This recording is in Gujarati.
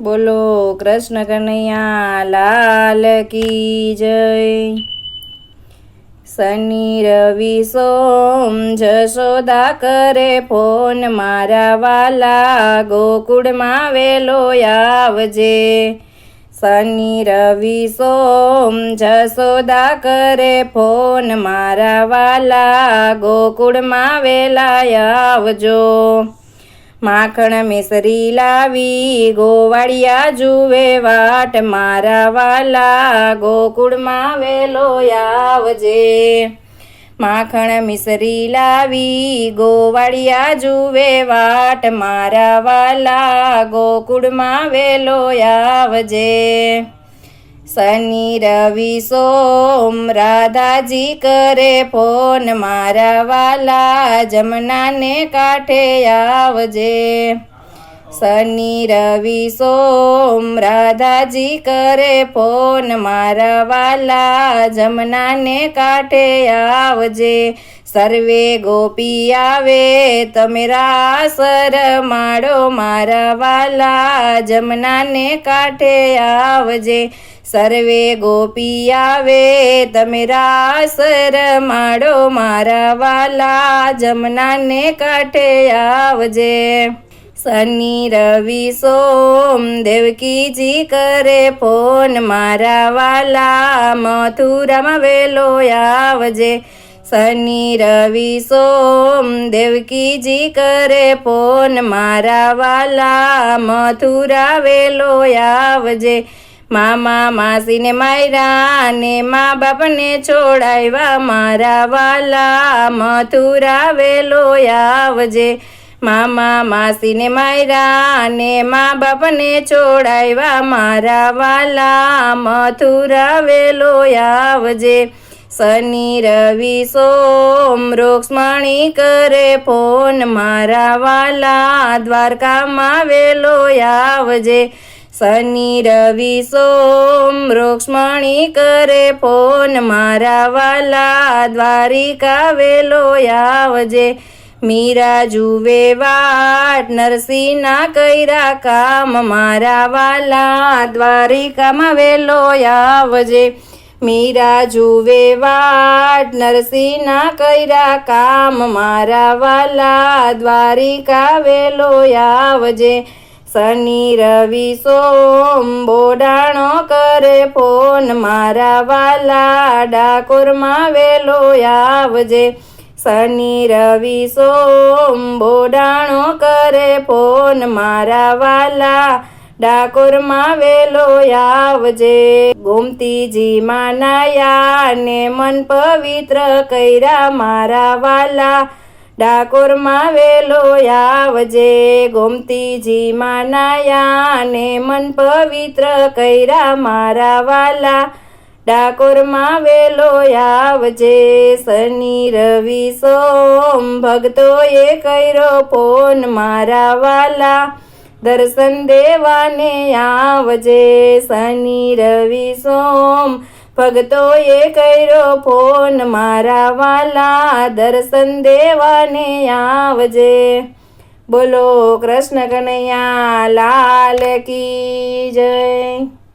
બોલો કૃષ્ણ કનૈયા લાલ કી જય. શનિ, રવિ, સોમ, જશોદા કરે ફોન, મારા વાલા ગોકુળમાં વેલો આવજે. શનિ, રવિ, સોમ, જશોદા કરે ફોન, મારા વાલા ગોકુળમાં વેલા આવજો. માખણ મેસરી લાવી, ગોવાળિયા જુએ વાટ, મારા વાલા ગોકુળમાં વેલો આવજે. માખણ મિસરી લાવી, ગોવાળિયા જુએ વાટ, મારા વાલા ગોકુળમાં વેલો આવજે. શનિ, રવિ, સોમ, રાધાજી કરે ફોન, મારા વાલા જમનાને કાંઠે આવજે. શનિ, રવિ, સોમ, રાધાજી કરે ફોન, મારા વાલા જમનાને કાંઠે આવજે. સર્વે ગોપી આવે, તમે રાસર માડો મારા વાલા જમનાને કાંઠે આવજે. સર્વે ગોપી આવે તમે રાસર માડો મારા વાલા, જમનાને કાંઠે આવજે. શનિ, રવિ, સોમ, દેવકીજી કરે ફોન મારા વાલા, મથુરામાં વેલો આવજે. શનિ, રવિ, સોમ, દેવકીજી કરે ફોન મારા વાલા, મથુરા વેલો આવજે. મામા માસીને માયરા ને મા બાપને છોડાવ્યા મારા વાલા મથુરા વેલો આવજે. મામા માસીને માયરા ને મા બાપને છોડાવ્યા મારા વાલા મથુરા વેલો આવજે. શનિ, રવિ, સોમ, રોક્ષ્મણી કરે ફોન. મારા વાલા દ્વારકામાં વેલો આવજે. શનિ રવિ સોમ રોક્ષ્મણી કરે ફોન, મારા વાલા દ્વારિકા વેલો આવજે. મીરા જુવે વાટ, નરસિંહના કૈરા કામ, મારા વાલા દ્વારિકામાં વેલો આવજે. મીરા જુવે વાટ, નરસિંહના કૈરા કામ, મારા વાલા દ્વારિકા વેલો આવજે. શનિ, રવિ, સોમ, બોડાણો કરે ફોન, મારા વાલા ડાકોરમાં વેલો આવજે. શનિ, રવિ, સોમ, બોડાણો કરે ફોન, મારા વાલા ડાકોરમાં વેલો આવજે. ગોમતીજી માનાયા ને મન પવિત્ર કર્યા, મારા વાલા ડાકોરમાં વેલો આવજે, ગોમતીજી માનાયા ને મન પવિત્ર કર્યા મારા વાલા. ડાકોરમાં વેલો આવજે, શનિ, રવિ, સોમ, ભક્તોએ કર્યો ફોન મારા વાલા. દર્શન દેવાને આવજે, શનિ, રવિ, સોમ ભક્તોએ કર્યો ફોન મારા વાલા દર્શન દેવાને આવજે. બોલો કૃષ્ણ કનૈયા લાલ કી જય.